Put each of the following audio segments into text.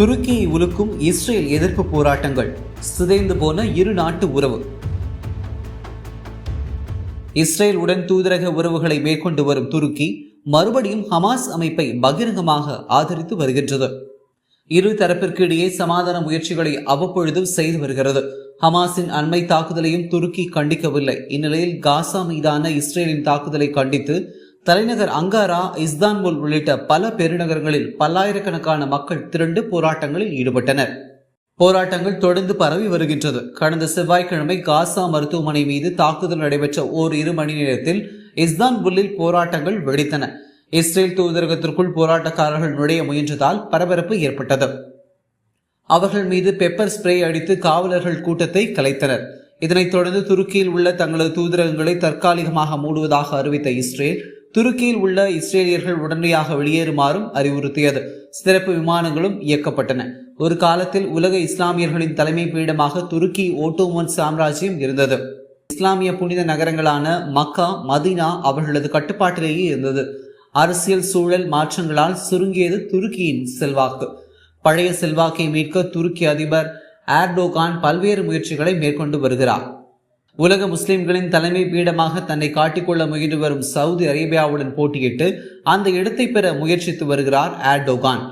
துருக்கியை உலுக்கும் Israel எதிர்ப்பு போராட்டங்கள் சிதைந்து போன இரு நாட்டு உறவு. இஸ்ரேலுடன் தூதரக உறவுகளை மேற்கொண்டு வரும் துருக்கி மறுபடியும் ஹமாஸ் அமைப்பை பகிரங்கமாக ஆதரித்து வருகின்றது. இரு தரப்பிற்கு இடையே சமாதான முயற்சிகளை அவ்வப்பொழுது செய்து வருகிறது. ஹமாஸின் அண்மை தாக்குதலையும் துருக்கி கண்டிக்கவில்லை. இந்நிலையில் காசா மீதான இஸ்ரேலின் தாக்குதலை கண்டித்து தலைநகர் அங்காரா இஸ்தான்புல் உள்ளிட்ட பல பெருநகரங்களில் பல்லாயிரக்கணக்கான மக்கள் திரண்டு போராட்டங்களில் ஈடுபட்டனர். போராட்டங்கள் தொடர்ந்து பரவி வருகின்றது. கடந்த செவ்வாய்க்கிழமை காசா மருத்துவமனை மீது தாக்குதல் நடைபெற்ற ஓர் இரு மணி நேரத்தில் இஸ்தான்புல்லில் போராட்டங்கள் வெடித்தன. இஸ்ரேல் தூதரகத்திற்குள் போராட்டக்காரர்கள் நுழைய முயன்றதால் பரபரப்பு ஏற்பட்டது. அவர்கள் மீது பெப்பர் ஸ்ப்ரே அடித்து காவலர்கள் கூட்டத்தை கலைத்தனர். இதனைத் தொடர்ந்து துருக்கியில் உள்ள தங்களது தூதரகங்களை தற்காலிகமாக மூடுவதாக அறிவித்த இஸ்ரேல் துருக்கியில் உள்ள இஸ்ரேலியர்கள் உடனடியாக வெளியேறுமாறும் அறிவுறுத்தியது. சிறப்பு விமானங்களும் இயக்கப்பட்டன. ஒரு காலத்தில் உலக இஸ்லாமியர்களின் தலைமை பீடமாக துருக்கி ஓட்டோமன் சாம்ராஜ்யம் இருந்தது. இஸ்லாமிய புனித நகரங்களான மக்கா மதீனா அவர்களது கட்டுப்பாட்டிலேயே இருந்தது. அரசியல் சூழல் மாற்றங்களால் சுருங்கியது துருக்கியின் செல்வாக்கு. பழைய செல்வாக்கை மீட்க துருக்கி அதிபர் ஏர்டோகான் பல்வேறு முயற்சிகளை மேற்கொண்டு வருகிறார். உலக முஸ்லிம்களின் தலைமை பீடமாக தன்னை காட்டிக்கொள்ள முயன்று வரும் சவுதி அரேபியாவுடன் போட்டியிட்டு அந்த இடத்தை பெற முயற்சித்து வருகிறார் ஆர்டோகான்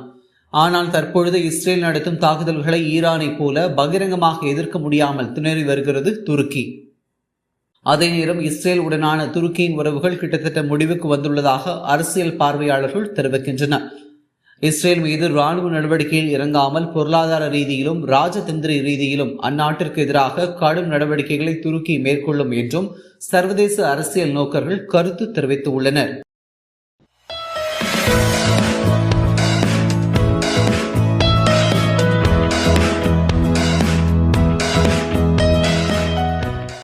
ஆனால் தற்பொழுது இஸ்ரேல் நடத்தும் தாக்குதல்களை ஈரானைப் போல பகிரங்கமாக எதிர்க்க முடியாமல் திணறி வருகிறது துருக்கி. அதே நேரம் இஸ்ரேல் உடனான துருக்கியின் உறவுகள் கிட்டத்தட்ட முடிவுக்கு வந்துள்ளதாக அரசியல் பார்வையாளர்கள் தெரிவிக்கின்றனர். இஸ்ரேல் மீது ராணுவ நடவடிக்கையில் இறங்காமல் பொருளாதார ரீதியிலும் ராஜதந்திர ரீதியிலும் அந்நாட்டிற்கு எதிராக கடும் நடவடிக்கைகளை துருக்கி மேற்கொள்ளும் என்றும் சர்வதேச அரசியல் நோக்கர்கள் கருத்து தெரிவித்துள்ளனர்.